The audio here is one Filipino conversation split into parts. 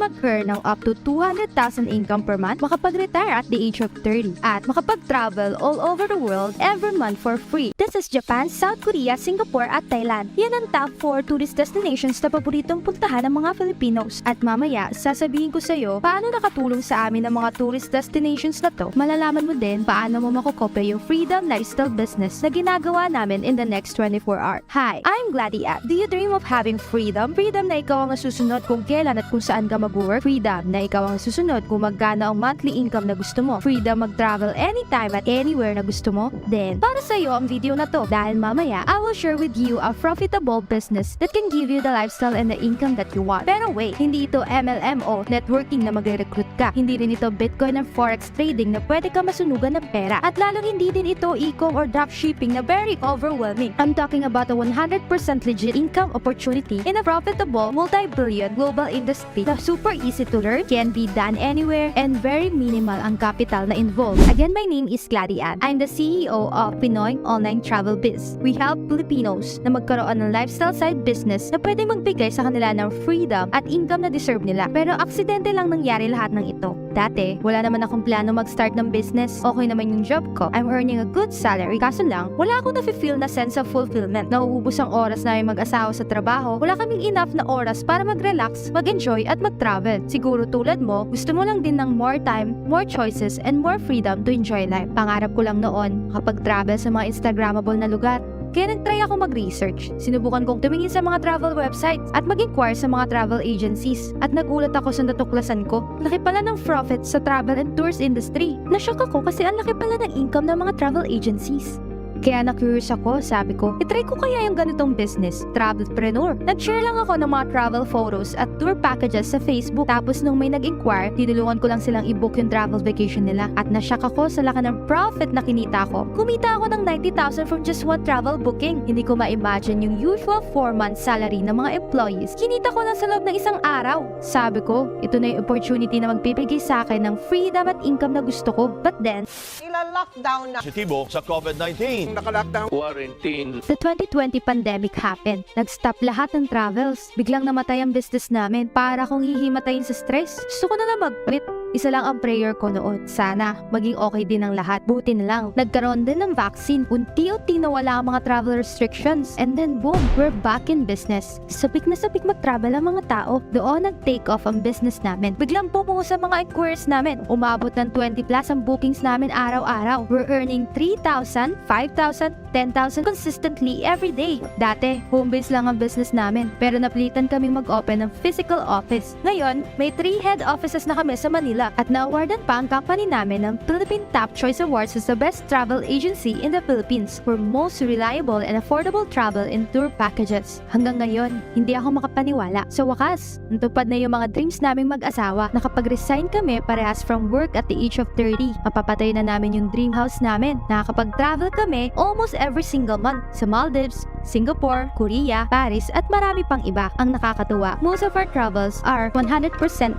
mag-earn ng up to 200,000 income per month, makapag-retire at the age of 30, at makapag-travel all over the world every month for free. This is Japan, South Korea, Singapore at Thailand. Yan ang top 4 tourist destinations na paboritong puntahan ng mga Filipinos. At mamaya, sasabihin ko sa iyo paano nakatulong sa amin ang mga tourist destinations na to. Malalaman mo din paano mo makokopya yung freedom lifestyle business na ginagawa namin in the next 24 hours. Hi, I'm Gladys At. Do you dream of having freedom? Freedom na ikaw ang susunod kung kailan at kung saan ka mag-work. Freedom na ikaw ang susunod kung magkano ang monthly income na gusto mo. Freedom mag-travel anytime at anywhere na gusto mo. Then, para sa iyo ang video na to dahil mamaya, I will share with you a profitable business that can give you the lifestyle and the income that you want. Pero wait, hindi ito MLM o networking na magre-recruit ka. Hindi rin ito Bitcoin and Forex trading na pwede ka masunugan ng pera. At lalong hindi din ito e-com or dropshipping na very overwhelming. I'm talking about a 100% legit income opportunity in a profitable, multi-billion global industry na super easy to learn, can be done anywhere, and very minimal ang capital na involved. Again, my name is Ann. I'm the CEO of Pinoy Online Travel Biz. We help Filipinos na magkaroon ng lifestyle side business na pwede magbigay sa kanila ng freedom at income na deserve nila. Pero aksidente lang nangyari lahat ng ito. Dati, wala naman akong plano mag-start ng business. Okay naman yung job ko. I'm earning a good salary. Kaso lang, wala akong nafe-feel na sense of fulfillment. Nauubos ang oras namin mag-asawa sa trabaho. Wala kaming enough na oras para mag-relax, mag-enjoy at mag-travel. Siguro tulad mo, gusto mo lang din ng more time, more choices, and more freedom to enjoy life. Pangarap ko lang noon, kapag travel sa mga Instagrammable na lugar. Kaya nag-try ako mag-research. Sinubukan kong tumingin sa mga travel websites at mag-inquire sa mga travel agencies. At nagulat ako sa natuklasan ko. Laki pala ng profit sa travel and tours industry. Nashock ako kasi ang laki pala ng income ng mga travel agencies. Kaya na-curious ako, sabi ko, itry ko kaya yung ganitong business, travelpreneur. Nag-share lang ako ng mga travel photos at tour packages sa Facebook. Tapos nung may nag-inquire, tinulungan ko lang silang i-book yung travel vacation nila. At nashock ako sa laki ng profit na kinita ko. Kumita ako ng 90,000 from just one travel booking. Hindi ko ma-imagine yung usual 4-month salary ng mga employees. Kinita ko lang sa loob ng isang araw. Sabi ko, ito na yung opportunity na magbibigay sa akin ng freedom at income na gusto ko. But then, Ila-lockdown na positibo sa COVID-19. Naka-lockdown. quarantine. The 2020 pandemic happened. Nag-stop lahat ng travels. Biglang namatay ang business namin para kong hihimatayin sa stress. Gusto ko na lang mag-quit. Isa lang ang prayer ko noon. Sana maging okay din ang lahat. Buti na lang. Nagkaroon din ng vaccine. Unti-unti nawala ang mga travel restrictions. And then boom, we're back in business. Sabik na sabik mag-travel ang mga tao. Doon nag-take off ang business namin. Biglang bumuho sa mga inquiries namin. Umabot ng 20 plus ang bookings namin araw-araw. We're earning 3,000, 5,000, 10,000 consistently every day. Dati, home base lang ang business namin. Pero napilitan kaming mag-open ng physical office. Ngayon, may 3 head offices na kami sa Manila at na-awardan pa ang company namin ng Philippine Top Choice Awards as the best travel agency in the Philippines for most reliable and affordable travel and tour packages. Hanggang ngayon, hindi ako makapaniwala. Sa wakas, natupad na yung mga dreams naming mag-asawa. Nakapag-resign kami parehas from work at the age of 30. Mapapatay na namin yung dream house namin. Nakakapag-travel kami almost every single month sa Maldives, Singapore, Korea, Paris at marami pang iba. Ang nakakatuwa, most of our travels are 100%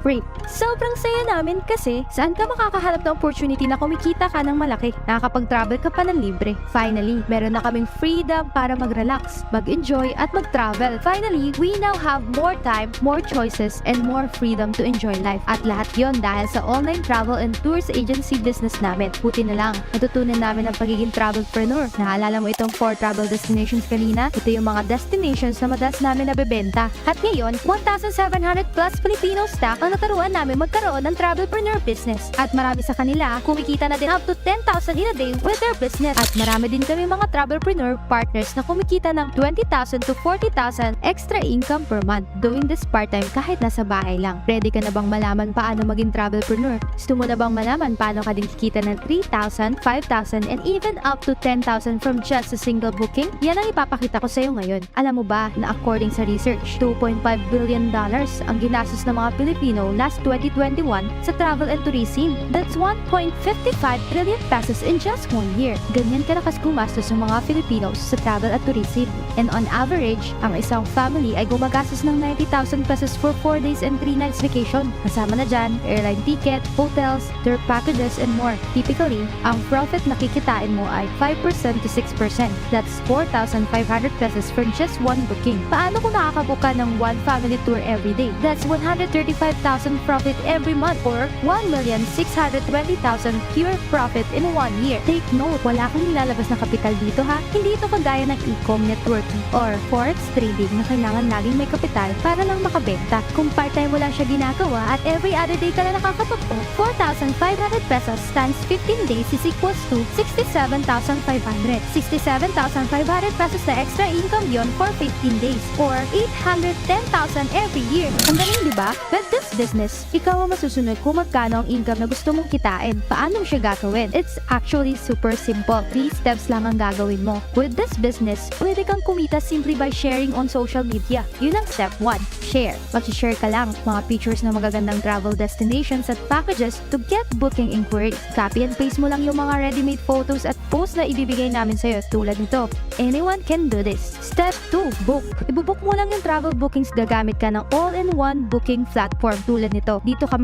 free. Sobrang saya namin kasi saan ka makakahanap ng opportunity na kumikita ka ng malaki? Nakakapag-travel ka pa ng libre. Finally, meron na kaming freedom para mag-relax, mag-enjoy at mag-travel. Finally, we now have more time, more choices, and more freedom to enjoy life. At lahat yon dahil sa online travel and tours agency business namin. Buti na lang, natutunan namin ang pagiging travelpreneur. Naalala mo itong four travel destinations kanina? Ito yung mga destinations na madalas namin nabebenta. At ngayon, 1,700 plus Filipino staff ang naturuan namin magkaroon ng travelpreneur business. At marami sa kanila, kumikita na din up to 10,000 in a day with their business. At marami din kami mga travelpreneur partners na kumikita ng 20,000 to 40,000 extra income per month doing this part-time kahit nasa bahay lang. Ready ka na bang malaman paano maging travelpreneur? Gusto mo na bang malaman paano ka din kikita ng 3,000, 5,000, and even up to 10,000 from just a single booking? Yan ang ipapakita ko sa iyo ngayon. Alam mo ba na according sa research, 2.5 billion dollars ang ginastos ng mga Pilipino last 2021 sa travel and tourism. That's 1.55 trillion pesos in just one year. Ganyan kalakas gumastos ng mga Filipinos sa travel at tourism. And on average, ang isang family ay gumagastos ng 90,000 pesos for 4 days and 3 nights vacation. Kasama na dyan, airline ticket, hotels, tour packages, and more. Typically, ang profit na kikitain mo ay 5% to 6%. That's 4,500 pesos for just one booking. Paano kung nakakabook ka ng one family tour every day? That's 135,000 profit every month or 1,620,000 pure profit in one year. Take note, wala kang nilalabas na kapital dito ha. Hindi ito kagaya ng e-com networking or forex trading na kailangan laging may kapital para lang makabenta. Kung part-time mo lang siya ginagawa at every other day ka na nakakatukto, 4,500 pesos times 15 days is equals to 67,500. 67,500 pesos na extra income yon for 15 days or 810,000 every year. Ang galing, di ba? With this business, ikaw ang masusunod kung magkano ang income na gusto mong kitain. Paano siya gagawin? It's actually super simple. Three steps lang ang gagawin mo. With this business, pwede kang kumita simply by sharing on social media. Yun ang step 1. Share. Mag-share ka lang mga pictures ng magagandang travel destinations at packages to get booking inquiries. Copy and paste mo lang yung mga ready-made photos at post na ibibigay namin sa'yo tulad nito. Anyone can do this. Step 2. Book. Ibubook mo lang yung travel bookings gagamit ka ng all-in-one booking platform tulad nito. Dito ka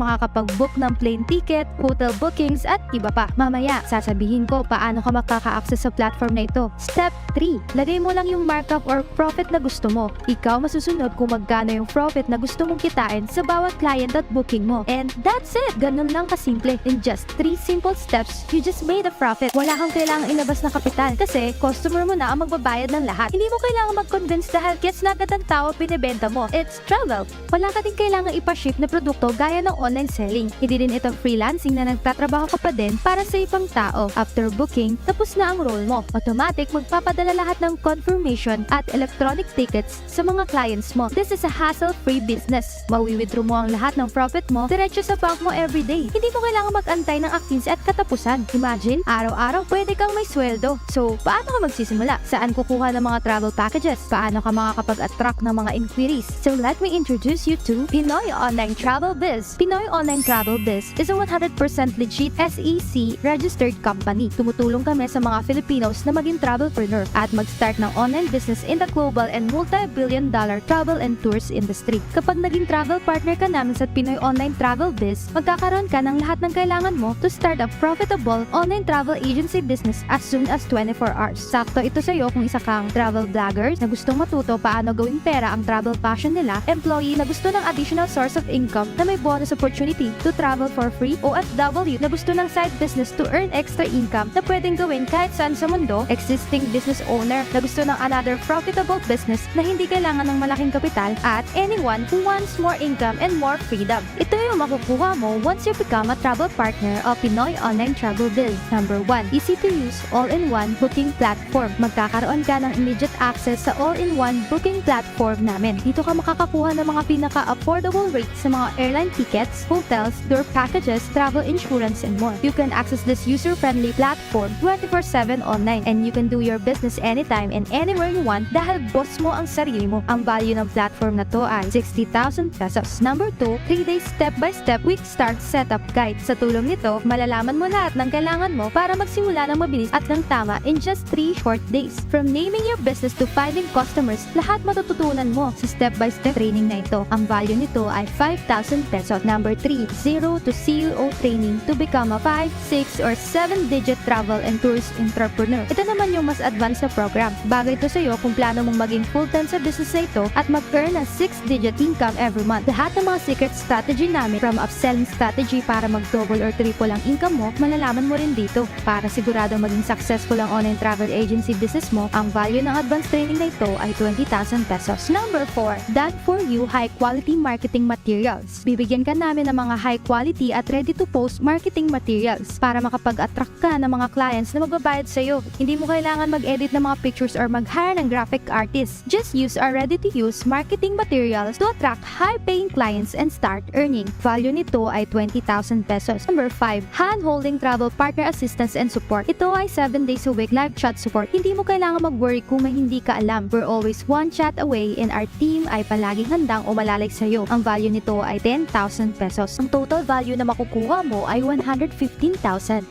makakapag-book ng plane ticket, hotel bookings at iba pa. Mamaya, sasabihin ko paano ka makaka-access sa platform na ito. Step 3. Lagay mo lang yung markup or profit na gusto mo. Ikaw masusunod kung magkano yung profit na gusto mong kitain sa bawat client at booking mo. And that's it! Ganun lang kasimple. In just 3 simple steps, you just made a profit. Wala kang kailangang inabas na kapital kasi customer mo na ang magbabayad ng lahat. Hindi mo kailangan mag-convince dahil gets na agad ang tao pinibenta mo. It's travel. Wala ka din kailangan ipaship na produkto gaya ng online selling. Hindi din ito freelancing na nagtatrabaho ka pa din para sa ibang tao. After booking, tapos na ang role mo. Automatic magpapadala lahat ng confirmation at electronic tickets sa mga clients mo. This is a hassle-free business. Mawi-withdraw mo ang lahat ng profit mo diretso sa bank mo everyday. Hindi mo kailangan mag-antay ng actins at katapusan. Imagine, araw-araw pwede kang may sweldo. So, paano ka magsisimula? Saan kukuha ng mga travel packages? Paano ka makakapag-attract ng mga inquiries? So, let me introduce you to Pinoy Online Travel Biz. Pinoy Online Travel Biz is a 100% legit SEC registered company. Tumutulong kami sa mga Filipinos na maging travelpreneur at mag-start ng online business in the global and multi-billion dollar travel and tours industry. Kapag naging travel partner ka namin sa Pinoy Online Travel Biz, magkakaroon ka ng lahat ng kailangan mo to start a profitable online travel agency business as soon as 24 hours. Sakto ito sa iyo kung isa kang travel vlogger na gustong matuto paano gawing pera ang travel passion nila, employee na gusto ng additional source of income na may bonus opportunity to travel for free, OFW na gusto ng side business to earn extra income na pwedeng gawin kahit saan sa mundo, existing business owner na gusto ng another profitable business na hindi kailangan ng malaking kapital, at anyone who wants more income and more freedom. Ito yung makukuha mo once you become a travel partner of Pinoy Online Travel Biz. Number 1. Easy to use, all-in-one booking platform. Magkakaroon ka ng immediate access sa all-in-one booking platform namin. Dito ka makakakuha ng mga pinaka-affordable rates sa mga airline tickets, hotels, tour packages, travel insurance, and more. You can access this user-friendly platform 24-7 online and you can do your business anytime and anywhere you want dahil boss mo ang sarili mo. Ang value ng platform na to ay 60,000 pesos. Number 2, 3 days step-by-step quick start setup guide. Sa tulong nito, malalaman mo lahat ng kailangan mo para magsimula ng mabilis at ng tama in just 3 short days. From naming your business to finding customers, lahat matututunan mo sa step-by-step training na ito. Ang value nito ay 5,000 pesos. Number 3, 0 to CEO training to become a 5, 6, or 7-digit travel and tourist entrepreneur. Ito naman yung mas advanced na program. Bagay ito sa iyo kung plano mong maging full-time sa business na ito at mag-earn ng 6-digit income every month. Lahat ng mga secret strategy namin from upselling strategy para mag-double or triple ang income mo, malalaman mo rin dito. Para sigurado maging successful ang online travel agency business mo, ang value ng advanced training na ito ay 20,000 pesos. Number 4, done for you high quality marketing materials. Bibigyan ka namin ng mga high quality at ready to post marketing materials para makapag-attract ka ng mga clients na magbabayad sa iyo. Hindi mo kailangan mag-edit ng mga pictures or mag-hire ng graphic artist. Just use our ready to use marketing materials to attract high paying clients and start earning. Value nito ay 20,000 pesos. Number 5, hand-holding travel partner assistance and support. Ito ay 7 days a week live chat support. Hindi mo kailangan mag-worry kung may hindi ka alam. We're always one chat away and our team ay palaging handang umalalay sa iyo. Ang value nito ay 10,000 pesos. Ang total value na makukuha mo ay 115,000.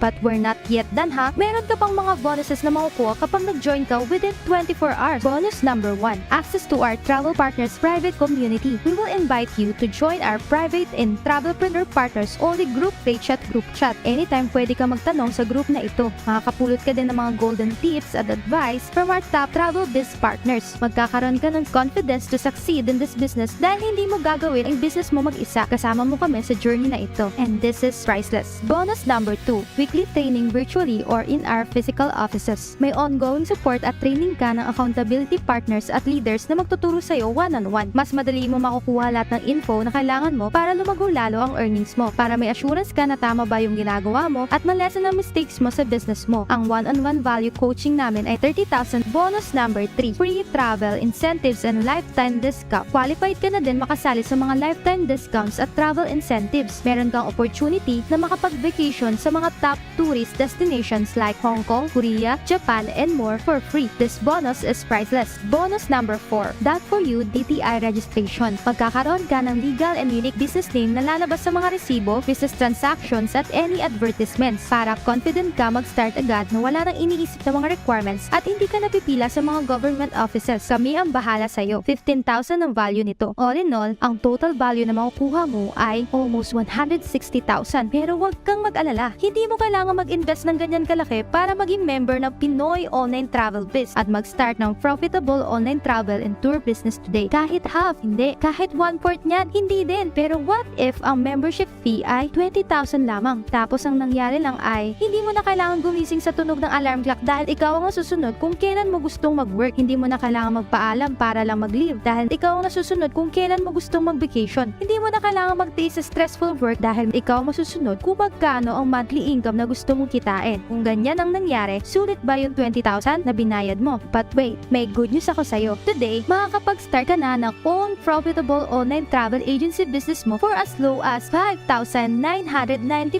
But we're not yet done ha. Meron ka pang mga bonuses na makukuha kapag nag-join ka within 24 hours. Bonus number 1, access to our Travel Partners private community. We will invite you to join our private and Travelpreneur Partners only group chat group chat. Anytime pwede ka magtanong sa group na ito. Makakapulot ka din ng mga golden tips at advice from our top travel biz partners. Magkakaroon ka ng confidence to succeed in this business dahil hindi mo gagawin ang business mo mag-isa. Kasama mo kami sa journey na ito. And this is priceless. Bonus number 2, weekly training virtually or in our physical offices. May ongoing support at training ka ng accountability partners at leaders na magtuturo sa'yo one-on-one. Mas madali mo makukuha lahat ng info na kailangan mo para lumago lalo ang earnings mo. Para may assurance ka na tama ba yung ginagawa mo at malesen ang mistakes mo sa business mo. Ang one-on-one value coaching namin ay 30,000. Bonus number 3, free travel, incentives, and lifetime discount. Qualified ka na din makasali sa mga lifetime discounts at travel incentives. Meron kang opportunity na makapag-vacation sa mga top tourist destinations like Hong Kong, Korea, Japan, and more for free. This bonus is priceless. Bonus number 4, that for you DTI registration. Magkakaroon ka ng legal and unique business name na lalabas sa mga resibo, business transactions, at any advertisements para confident ka mag-start agad na wala nang iniisip na mga requirements at hindi ka napipila sa mga government offices. Kami ang bahala sa'yo. 15,000 ang value nito. All in all, ang total value na makukuha mo ay almost 160,000. Pero huwag kang mag-alala. Hindi mo kailangan mag-invest ng ganyan kalaki para maging member ng Pinoy Online Travel Biz at mag-start ng profitable online travel and tour business today. Kahit half, hindi. Kahit one-fourth niyan, hindi din. Pero what if ang membership fee ay 20,000 lamang? Tapos ang nangyari lang ay, hindi mo na kailangan gumising sa tunog ng alarm clock dahil ikaw ang susunod kung kailan mo gustong mag-work. Hindi mo na kailangan magpaalam para lang mag-leave dahil ikaw ang nasusunod kung kailan mo gustong mag-vacation. Hindi mo na kailangan magtiis sa stressful work dahil ikaw masusunod kung magkano ang monthly income na gusto mong kitain. Kung ganyan ang nangyari, sulit ba yung 20,000 na binayad mo? But wait, may good news ako sa'yo. Today, makakapag-start ka na ng own profitable online travel agency business mo for as low as 5,990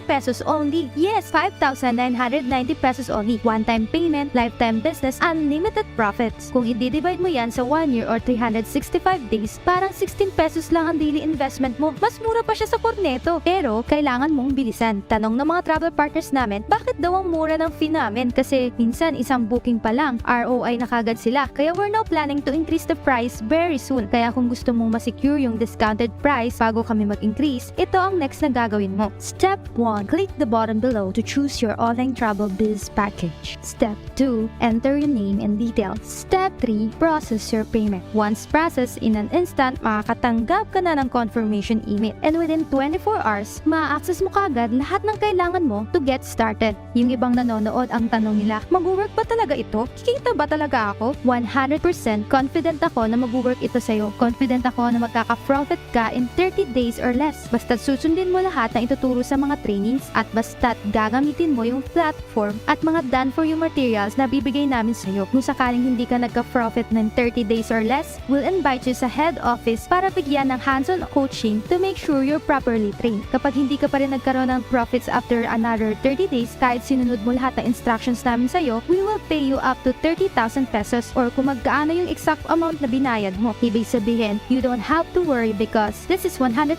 pesos only. Yes, 5,990 pesos only. One-time payment, lifetime business, unlimited profits. Kung i-divide mo yan sa 1 year or 365 days, parang 16 pesos lang ang daily investment mo. Mas mura pa siya sa Corneto. Pero, kailangan mong bilisan. Tanong ng mga travel partners namin, bakit daw ang mura ng fee namin? Kasi minsan isang booking pa lang, ROI na kagad sila. Kaya we're now planning to increase the price very soon. Kaya kung gusto mong masecure yung discounted price bago kami mag-increase, ito ang next na gagawin mo. Step 1. Click the button below to choose your online travel biz package. Step 2. Enter your name and details. Step 3. Process your payment. Once processed in an instant, makakatanggap ka na ng confirmation email. And within 24 hours, ma-access mo kagad lahat ng kailangan mo to get started. Yung ibang nanonood ang tanong nila, mag-work ba talaga ito? Kikita ba talaga ako? 100% confident ako na mag-work ito sa'yo. Confident ako na magkaka-profit ka in 30 days or less. Basta susundin mo lahat na ituturo sa mga trainings at basta't gagamitin mo yung platform at mga done for you materials na bibigay namin sa'yo. Kung sakaling hindi ka nagka-profit ng 30 days or less, we'll invite you sa head office para bigyan ng hands-on coaching to make sure you're properly trained. Kapag hindi ka pa rin nagkaroon ng profits after another 30 days, kahit sinunod mo lahat ng instructions namin sa'yo, we will pay you up to 30,000 pesos or kung magkaano yung exact amount na binayad mo. Ibig sabihin, you don't have to worry because this is 100%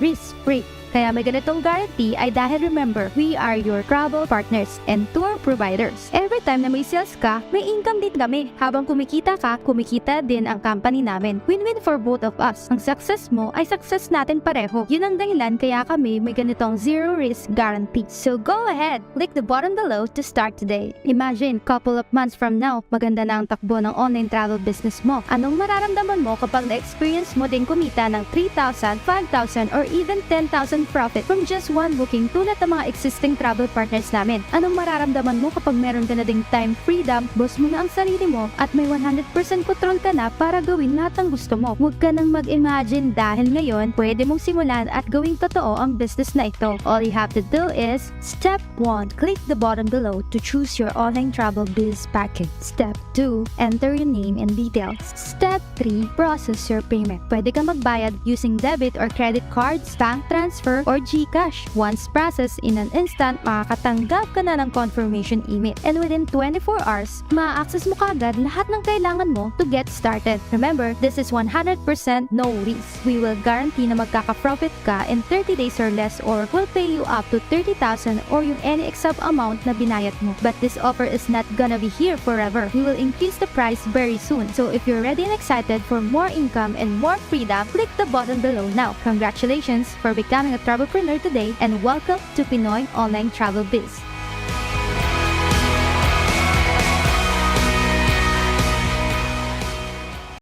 risk-free. Kaya may ganitong guarantee ay dahil remember, we are your travel partners and tour providers. Every time na may sales ka, may income din kami. Habang kumikita ka, kumikita din ang company namin. Win-win for both of us. Ang success mo ay success natin pareho. Yun ang dahilan kaya kami may ganitong zero risk guarantee. So go ahead, click the button below to start today. Imagine, couple of months from now, maganda na ang takbo ng online travel business mo. Anong mararamdaman mo kapag na-experience mo din kumita ng 3,000, 5,000, or even 10,000 profit from just one booking tulad ng mga existing travel partners namin. Anong mararamdaman mo kapag meron ka na ding time freedom, boss mo na ang sarili mo, at may 100% control ka na para gawin lahat ng gusto mo. Huwag ka nang mag-imagine dahil ngayon, pwede mong simulan at gawing totoo ang business na ito. All you have to do is, Step 1. Click the button below to choose your online travel biz package. Step 2. Enter your name and details. Step 3. Process your payment. Pwede ka magbayad using debit or credit cards, bank transfer, transfer or GCash. Once processed in an instant, makakatanggap ka na ng confirmation email. And within 24 hours, ma-access mo kagad lahat ng kailangan mo to get started. Remember, this is 100% no risk. We will guarantee na magkaka-profit ka in 30 days or less or will pay you up to 30,000 or yung any exact amount na binayad mo. But this offer is not gonna be here forever. We will increase the price very soon. So if you're ready and excited for more income and more freedom, click the button below now. Congratulations for becoming a travelpreneur today and welcome to Pinoy Online Travel Biz.